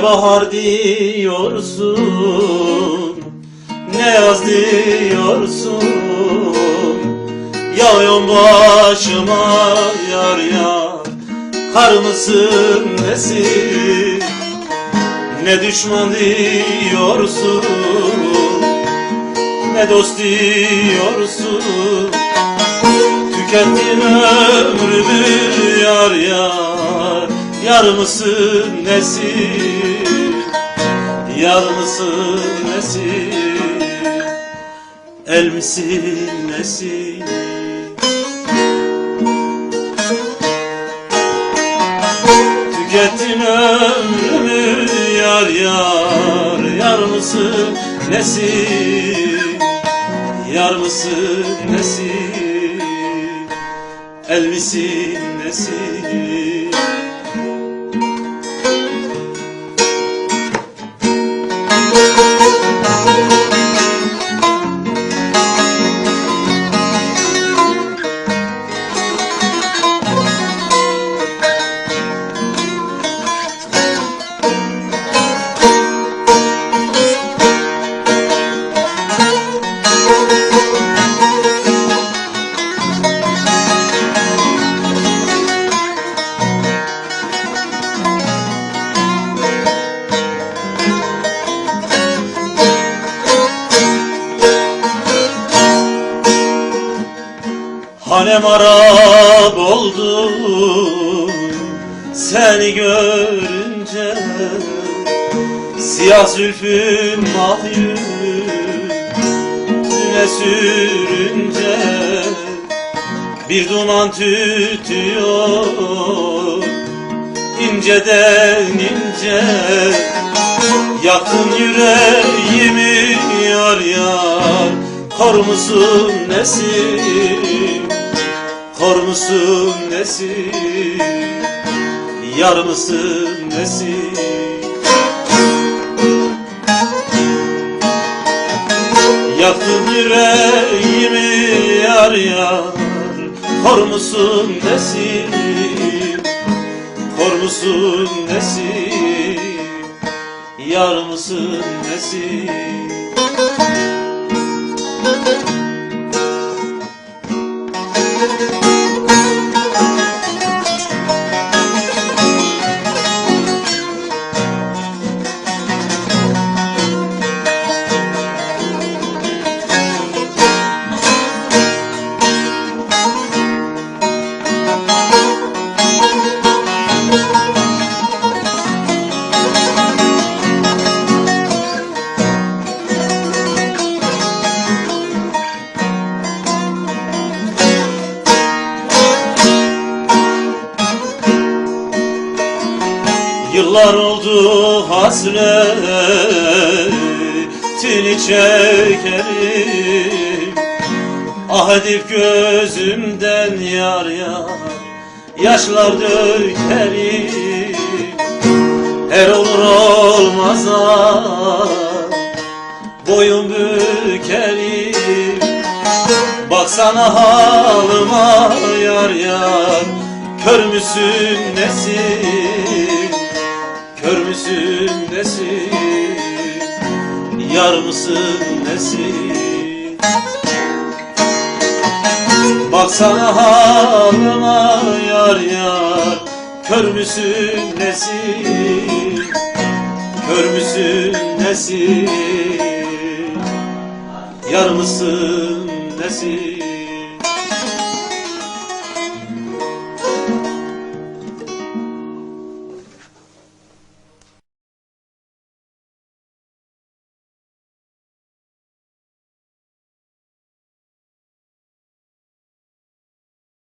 Ne bahar diyorsun? Ne yaz diyorsun? Yağıyor başıma yar yar. Kar mısın nesin? Ne düşman diyorsun? Ne dost diyorsun? Tükettin ömrümü yar yar. Yar mısın nesin Yar mısın nesin El misin nesin Tükettin ömrümü yar yar. Yar mısın nesin Yar mısın nesin El misin nesin Hanem Arap oldu. Seni görünce Siyah zülfün mahyü yüzüne sürünce Bir duman tütüyor. İnceden ince Yaktın yüreğimi yar yar. Kor musun nesin Kor musun nesin? Yar mısın nesin? Yaktın yüreğimi yar yar Kor musun nesin? Kor musun nesin? Yar mısın nesin Yıllar oldu hasretini çekerim Ah edip gözümden yar yar Yaşlar dökerim Her olur olmaz ah, Boyun bükerim Baksana halıma yar yar Kör müsün nesin Kör müsün nesin? Yar mısın nesin? Baksana halıma yar yar. Kör müsün nesin? Kör müsün nesin? Yar mısın nesin